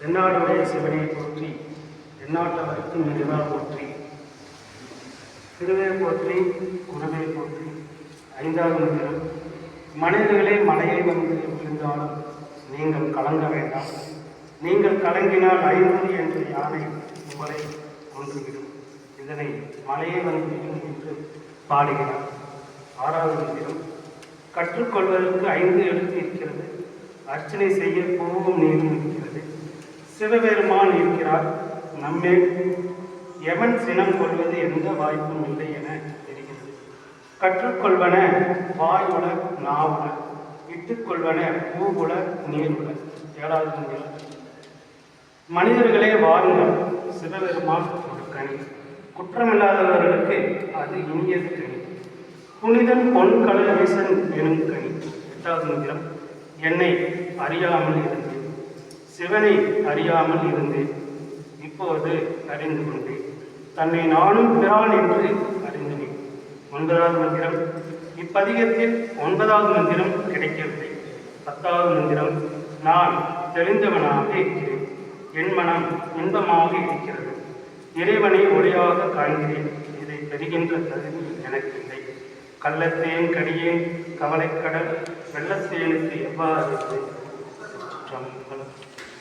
தென்னாடுடைய சிவனை போற்றி எந்நாட்டவருக்கும் இறைவா போற்றி. திருவே போற்றி குருவே போற்றி. ஐந்தாவது மந்திரம் மனிதர்களே மலையை வந்து விழுந்தாலும் நீங்கள் கலங்க வேண்டாம். நீங்கள் கலங்கினால் ஐநூறு என்ற யானை உங்களை கொன்றுவிடும். இதனை மலையை வந்து என்று பாடுகிறார். ஆறாவது மந்திரம் கற்றுக்கொள்வதற்கு ஐந்து எழுத்து இருக்கிறது. அர்ச்சனை செய்ய போகும் நீரும் இருக்கிறது. சிவபெருமான் இருக்கிறார். நம்மே எவன் சினம் கொள்வது எந்த வாய்ப்பும் இல்லை என தெரிகிறது. கற்றுக்கொள்வன வாயுல நாவுல இட்டுக்கொள்வன பூவுல நீருல ஏழாவது மந்திரம் மனிதர்களே வாருங்கள் சிவபெருமான் ஒரு கனி. குற்றமில்லாதவர்களுக்கு அது இனியது கனி. புனிதன் பொன் கடல் வீசன் எனும் கனி. எட்டாவது மந்திரம் என்னை அறியாமல் இருந்தேன் சிவனை அறியாமல் இருந்தேன். இப்போது அறிந்து கொண்டேன். தன்னை நானும் பிறான் என்று அறிந்தேன். ஒன்பதாவது மந்திரம். இப்பதிகத்தில் ஒன்பதாவது மந்திரம் கிடைக்கவில்லை. பத்தாவது மந்திரம். நான் தெளிந்தவனாக இருக்கிறேன். என் மனம் இன்பமாக இருக்கிறது. இறைவனை ஒளியாக காண்கிறேன். இதை பெறுகின்ற தகுதி எனக்கு இல்லை. கள்ளத்தேன் கடியேன் கவலைக்கடல் வெள்ளத்தேனுக்கு எவ்வாறு சுற்றம்